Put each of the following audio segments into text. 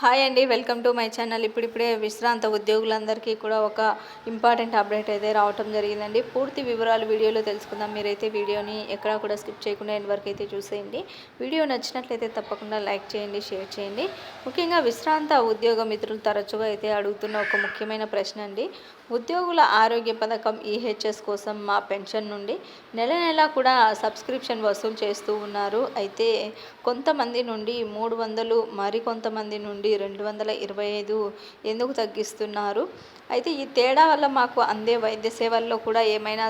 Hi అండి welcome to my channel. ఇప్పుడిప్పుడే విశ్రాంత ఉద్యోగులందరికీ కూడా ఒక ఇంపార్టెంట్ అప్డేట్ అయితే రావటం జరిగిందండి. పూర్తి వివరాలు వీడియోలో తెలుసుకుందాం. మీరైతే వీడియోని ఎక్కడా కూడా స్కిప్ చేయకుండా ఎండ్ వరకు అయితే చూసేయండి. వీడియో నచ్చినట్లయితే తప్పకుండా లైక్ చేయండి షేర్ చేయండి. ముఖ్యంగా విశ్రాంత ఉద్యోగ మిత్రులు తరచుగా అయితే అడుగుతున్న ఒక ముఖ్యమైన ప్రశ్న అండి. ఉద్యోగుల ఆరోగ్య పథకం ఈహెచ్ఎస్ కోసం మా పెన్షన్ నుండి నెల నెల కూడా సబ్స్క్రిప్షన్ వసూలు చేస్తూ ఉన్నారు. అయితే కొంతమంది నుండి మూడు వందలు మరికొంతమంది నుండి రెండు వందల ఇరవై ఐదు ఎందుకు తగ్గిస్తున్నారు? అయితే ఈ తేడా వల్ల మాకు అందే వైద్య సేవల్లో కూడా ఏమైనా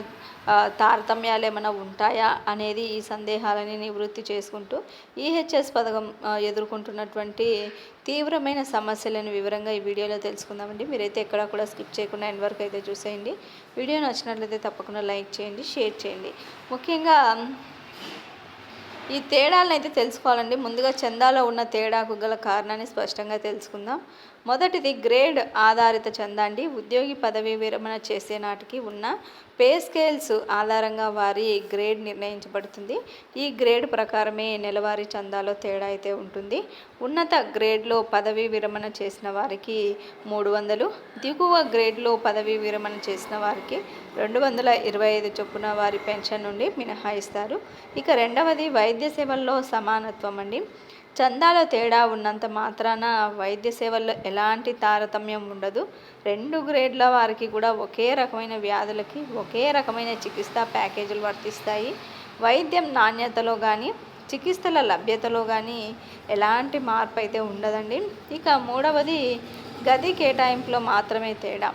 తారతమ్యాలు ఏమైనా ఉంటాయా అనేది ఈ సందేహాలని నివృత్తి చేసుకుంటూ ఈహెచ్ఎస్ పథకం ఎదుర్కొంటున్నటువంటి తీవ్రమైన సమస్యలను వివరంగా ఈ వీడియోలో తెలుసుకుందామండి. మీరైతే ఎక్కడా కూడా స్కిప్ చేయకుండా ఎండ్ వరకు అయితే చూసేయండి. వీడియో నచ్చినట్లయితే తప్పకుండా లైక్ చేయండి షేర్ చేయండి. ముఖ్యంగా ఈ తేడాలను అయితే తెలుసుకోవాలండి. ముందుగా చందాలో ఉన్న తేడాకు గల కారణాన్ని స్పష్టంగా తెలుసుకుందాం. మొదటిది గ్రేడ్ ఆధారిత చందా అండి. ఉద్యోగి పదవి విరమణ చేసే నాటికి ఉన్న పే స్కేల్స్ ఆధారంగా వారి గ్రేడ్ నిర్ణయించబడుతుంది. ఈ గ్రేడ్ ప్రకారమే నెలవారీ చందాలో తేడా అయితే ఉంటుంది. ఉన్నత గ్రేడ్లో పదవీ విరమణ చేసిన వారికి మూడు వందలు దిగువ గ్రేడ్లో పదవీ విరమణ చేసిన వారికి రెండు వందల ఇరవై ఐదు చొప్పున వారి పెన్షన్ నుండి మినహాయిస్తారు. ఇక రెండవది వైద్య సేవల్లో సమానత్వం అండి. చందాల తేడా ఉన్నంత మాత్రాన వైద్య సేవల్లో ఎలాంటి తారతమ్యం ఉండదు. రెండు గ్రేడ్ల వారికి కూడా ఒకే రకమైన వ్యాధులకి ఒకే రకమైన చికిత్సా ప్యాకేజీలు వర్తిస్తాయి. వైద్యం నాణ్యతలో కానీ చికిత్సల లభ్యతలో కానీ ఎలాంటి మార్పు అయితే ఉండదండి. ఇక మూడవది గది కేటాయింపులో మాత్రమే తేడా.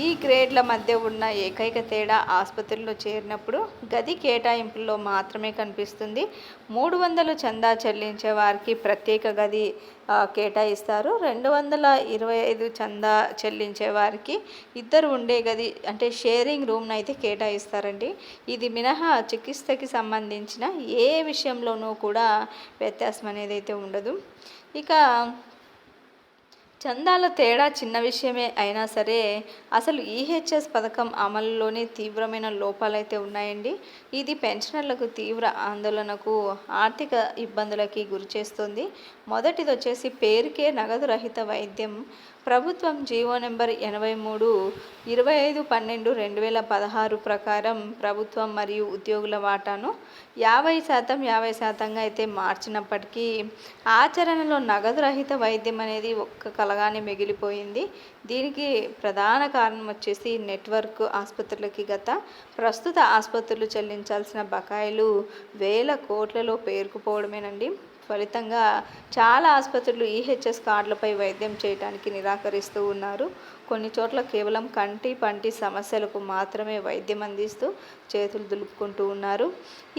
ఈ గ్రేడ్ల మధ్య ఉన్న ఏకైక తేడా ఆసుపత్రిలో చేరినప్పుడు గది కేటాయింపుల్లో మాత్రమే కనిపిస్తుంది. మూడు వందలు చందా చెల్లించే వారికి ప్రత్యేక గది కేటాయిస్తారు. రెండు వందల ఇరవై ఐదు చందా చెల్లించే వారికి ఇద్దరు ఉండే గది అంటే షేరింగ్ రూమ్ను అయితే కేటాయిస్తారండి. ఇది మినహా చికిత్సకి సంబంధించిన ఏ విషయంలోనూ కూడా వ్యత్యాసం అనేది అయితే ఉండదు. ఇక చందాల తేడా చిన్న విషయమే అయినా సరే అసలు ఈహెచ్ఎస్ పథకం అమలులోనే తీవ్రమైన లోపాలైతే ఉన్నాయండి. ఇది పెన్షనర్లకు తీవ్ర ఆందోళనకు ఆర్థిక ఇబ్బందులకి గురి చేస్తుంది మొదటిది వచ్చేసి పేరుకే నగదు రహిత వైద్యం. ప్రభుత్వం జీవో నెంబర్ ఎనభై మూడు ఇరవై ఐదు పన్నెండు రెండు వేల పదహారు ప్రకారం ప్రభుత్వం మరియు ఉద్యోగుల వాటాను యాభై శాతం యాభై శాతంగా అయితే మార్చినప్పటికీ ఆచరణలో నగదు రహిత వైద్యం అనేది ఒక్క కలగానే మిగిలిపోయింది. దీనికి ప్రధాన కారణం వచ్చేసి నెట్వర్క్ ఆసుపత్రులకి గత ప్రస్తుత ఆసుపత్రులు చెల్లించాల్సిన బకాయిలు వేల కోట్లలో పేరుకుపోవడమేనండి. ఫలితంగా చాలా ఆసుపత్రులు ఈహెచ్ఎస్ కార్డులపై వైద్యం చేయడానికి నిరాకరిస్తూ ఉన్నారు. కొన్ని చోట్ల కేవలం కంటి పంటి సమస్యలకు మాత్రమే వైద్యం అందిస్తూ చేతులు దులుపుకుంటూ ఉన్నారు.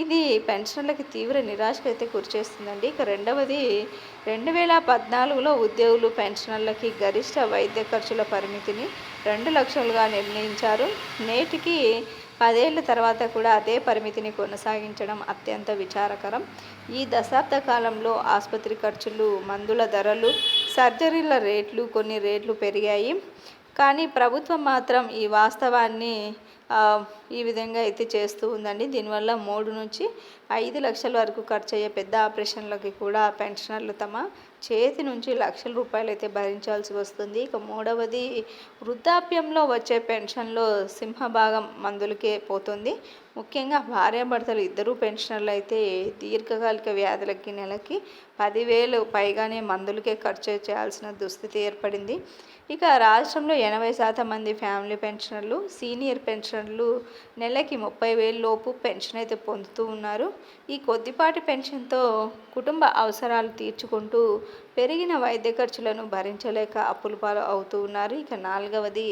ఇది పెన్షన్లకి తీవ్ర నిరాశకు అయితే గురిచేస్తుందండి. ఇక రెండవది రెండు వేల పద్నాలుగులో ఉద్యోగులు పెన్షనర్లకి గరిష్ట వైద్య ఖర్చుల పరిమితిని రెండు లక్షలుగా నిర్ణయించారు. నేటికి పదేళ్ళ తర్వాత కూడా అదే పరిమితిని కొనసాగించడం అత్యంత విచారకరం. ఈ దశాబ్ద కాలంలో ఆసుపత్రి ఖర్చులు మందుల ధరలు సర్జరీల రేట్లు కొన్ని రేట్లు పెరిగాయి. కానీ ప్రభుత్వం మాత్రం ఈ వాస్తవాన్ని ఈ విధంగా అయితే చేస్తూ ఉందండి. దీనివల్ల మూడు నుంచి ఐదు లక్షల వరకు ఖర్చు అయ్యే పెద్ద ఆపరేషన్లకి కూడా పెన్షనర్లు తమ చేతి నుంచి లక్షల రూపాయలు అయితే భరించాల్సి వస్తుంది. ఇక మూడవది వృద్ధాప్యంలో వచ్చే పెన్షన్లో సింహభాగం మందులకే పోతుంది. ముఖ్యంగా భార్యాభర్తలు ఇద్దరూ పెన్షనర్లు అయితే దీర్ఘకాలిక వ్యాధులకి నెలకి పదివేలు పైగానే మందులకే ఖర్చు చేయాల్సిన దుస్థితి ఏర్పడింది. ఇక రాష్ట్రంలో ఎనభై శాతం మంది ఫ్యామిలీ పెన్షనర్లు సీనియర్ పెన్షనర్లు నెలకి ముప్పై వేల లోపు పెన్షన్ అయితే పొందుతూ ఉన్నారు. ఈ కొద్దిపాటి పెన్షన్తో కుటుంబ అవసరాలు తీర్చుకుంటూ పెరిగిన వైద్య ఖర్చులను భరించలేక అప్పుల పాలు అవుతూ ఉన్నారు. ఇక నాలుగవది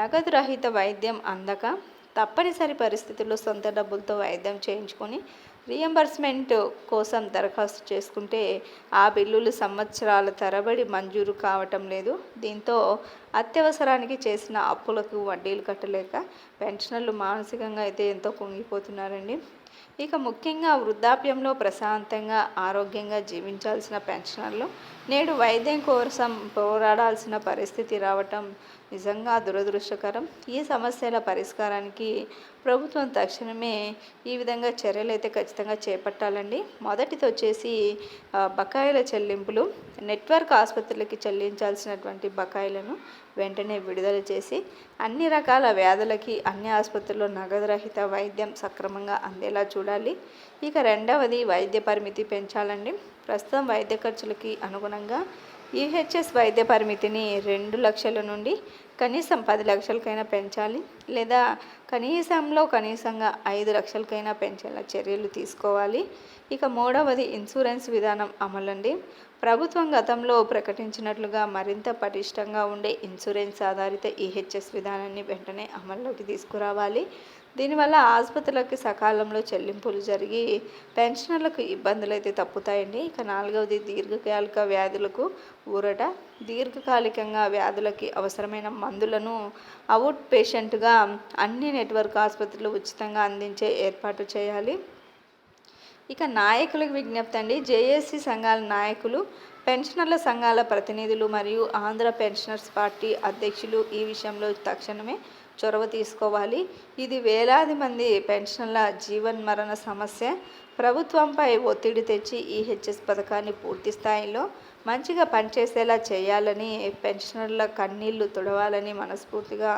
నగదు రహిత వైద్యం అందక. తప్పనిసరి పరిస్థితుల్లో సొంత డబ్బులతో వైద్యం చేయించుకొని రియంబర్స్మెంట్ కోసం దరఖాస్తు చేసుకుంటే ఆ బిల్లులు సంవత్సరాల తరబడి మంజూరు కావటం లేదు. దీంతో అత్యవసరానికి చేసిన అప్పులకు వడ్డీలు కట్టలేక పెన్షనర్లు మానసికంగా అయితే ఎంతో కుంగిపోతున్నారండి. ఇక ముఖ్యంగా వృద్ధాప్యంలో ప్రశాంతంగా ఆరోగ్యంగా జీవించాల్సిన పెన్షనర్లు నేడు వైద్యం కోసం పోరాడాల్సిన పరిస్థితి రావటం నిజంగా దురదృష్టకరం. ఈ సమస్యల పరిష్కారానికి ప్రభుత్వం తక్షణమే ఈ విధంగా చర్యలు అయితే ఖచ్చితంగా చేపట్టాలండి. మొదటిది వచ్చేసి బకాయిల చెల్లింపులు. నెట్వర్క్ ఆసుపత్రులకి చెల్లించాల్సినటువంటి బకాయిలను వెంటనే విడుదల చేసి అన్ని రకాల వ్యాధులకి అన్ని ఆసుపత్రుల్లో నగదు రహిత వైద్యం సక్రమంగా అందేలా చూడాలి. ఇక రెండవది వైద్య పరిమితి పెంచాలండి. ప్రస్తుతం వైద్య ఖర్చులకి అనుగుణంగా ఈహెచ్ఎస్ వైద్య పరిమితిని రెండు లక్షల నుండి కనీసం పది లక్షలకైనా పెంచాలి లేదా కనీసంలో కనీసంగా ఐదు లక్షలకైనా పెంచేలా చర్యలు తీసుకోవాలి. ఇక మూడవది ఇన్సూరెన్స్ విధానం అమలండి. ప్రభుత్వం గతంలో ప్రకటించినట్లుగా మరింత పటిష్టంగా ఉండే ఇన్సూరెన్స్ ఆధారిత ఈహెచ్ఎస్ విధానాన్ని వెంటనే అమల్లోకి తీసుకురావాలి. దీనివల్ల ఆసుపత్రులకి సకాలంలో చెల్లింపులు జరిగి పెన్షనర్లకు ఇబ్బందులు అయితే తప్పుతాయండి. ఇక నాలుగవది దీర్ఘకాలిక వ్యాధులకు ఊరట దీర్ఘకాలికంగా వ్యాధులకి అవసరమైన మందులను అవుట్ పేషెంట్గా అన్ని నెట్వర్క్ ఆసుపత్రులు ఉచితంగా అందించే ఏర్పాటు చేయాలి. ఇక నాయకులకు విజ్ఞప్తి అండి. జేఏసీ సంఘాల నాయకులు పెన్షనర్ల సంఘాల ప్రతినిధులు మరియు ఆంధ్ర పెన్షనర్స్ పార్టీ అధ్యక్షులు ఈ విషయంలో తక్షణమే చొరవ తీసుకోవాలి. ఇది వేలాది మంది పెన్షనర్ల జీవన్ మరణ సమస్య. ప్రభుత్వంపై ఒత్తిడి తెచ్చి ఈ హెచ్ఎస్ పథకాన్ని పూర్తి స్థాయిలో మంచిగా పనిచేసేలా చేయాలని పెన్షనర్ల కన్నీళ్ళు తుడవాలని మనస్ఫూర్తిగా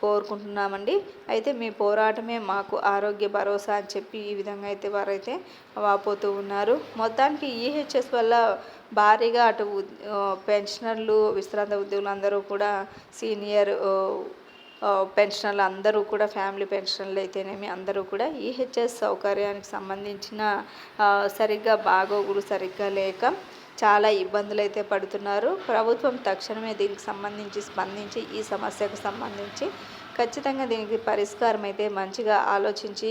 కోరుకుంటున్నామండి. అయితే మీ పోరాటమే మాకు ఆరోగ్య భరోసా అని చెప్పి ఈ విధంగా అయితే వారైతే వాపోతూ ఉన్నారు. మొత్తానికి ఈహెచ్ఎస్ వల్ల భారీగా అటు పెన్షనర్లు విశ్రాంత ఉద్యోగులు అందరూ కూడా సీనియర్ పెన్షనర్లు అందరూ కూడా ఫ్యామిలీ పెన్షనర్లు అయితేనేమి అందరూ కూడా ఈహెచ్ఎస్ సౌకర్యానికి సంబంధించిన సరిగ్గా బాగోగులు సరిగ్గా లేక చాలా ఇబ్బందులు అయితే పడుతున్నారు. ప్రభుత్వం తక్షణమే దీనికి సంబంధించి స్పందించి ఈ సమస్యకు సంబంధించి ఖచ్చితంగా దీనికి పరిష్కారం అయితే మంచిగా ఆలోచించి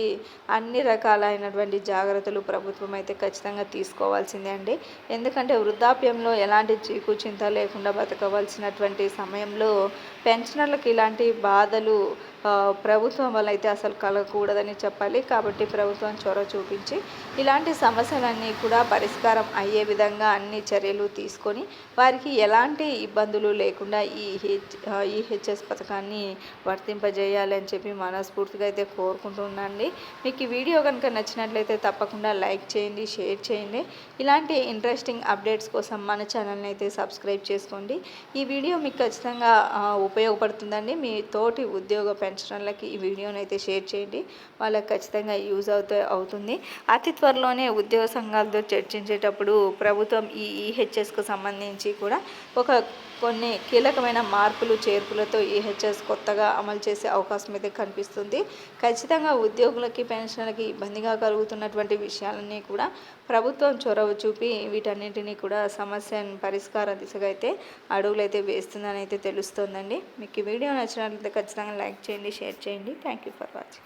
అన్ని రకాలైనటువంటి జాగ్రత్తలు ప్రభుత్వం అయితే ఖచ్చితంగా తీసుకోవాల్సిందే అండి. ఎందుకంటే వృద్ధాప్యంలో ఎలాంటి చీకు చింత లేకుండా బతకవలసినటువంటి సమయంలో పెన్షనర్లకు ఇలాంటి బాధలు ప్రభుత్వం వల్ల అయితే అసలు కలగకూడదని చెప్పాలి. కాబట్టి ప్రభుత్వం చొరవ చూపించి ఇలాంటి సమస్యలన్నీ కూడా పరిష్కారం అయ్యే విధంగా అన్ని చర్యలు తీసుకొని వారికి ఎలాంటి ఇబ్బందులు లేకుండా ఈ హెచ్ ఈ హెచ్ఎస్ పథకాన్ని వర్తింపజేయాలని చెప్పి మనస్ఫూర్తిగా అయితే కోరుకుంటున్నాండి మీకు ఈ వీడియో కనుక నచ్చినట్లయితే తప్పకుండా లైక్ చేయండి షేర్ చేయండి. ఇలాంటి ఇంట్రెస్టింగ్ అప్డేట్స్ కోసం మన ఛానల్ని అయితే సబ్స్క్రైబ్ చేసుకోండి. ఈ వీడియో మీకు ఖచ్చితంగా ఉపయోగపడుతుందండి. మీ తోటి ఉద్యోగ పెన్షనర్లకి ఈ వీడియోని అయితే షేర్ చేయండి. వాళ్ళకి ఖచ్చితంగా యూజ్ అవుతూ అవుతుంది. అతి త్వరలోనే ఉద్యోగ సంఘాలతో చర్చించేటప్పుడు ప్రభుత్వం ఈ ఈహెచ్ఎస్కు సంబంధించి కూడా ఒక కొన్ని కీలకమైన మార్పులు చేర్పులతో ఈహెచ్ఎస్ కొత్తగా అమలు చేసే అవకాశం అయితే కనిపిస్తుంది. ఖచ్చితంగా ఉద్యోగులకి పెన్షన్లకి ఇబ్బందిగా కలుగుతున్నటువంటి విషయాలన్నీ కూడా ప్రభుత్వం చొరవ చూపి వీటన్నింటినీ కూడా సమస్యను పరిష్కార దిశగా అయితే అడుగులైతే వేస్తుందని అయితే తెలుస్తుందండి. మీకు ఈ వీడియో నచ్చినట్లయితే ఖచ్చితంగా లైక్ చేయండి షేర్ చేయండి. Thank you for watching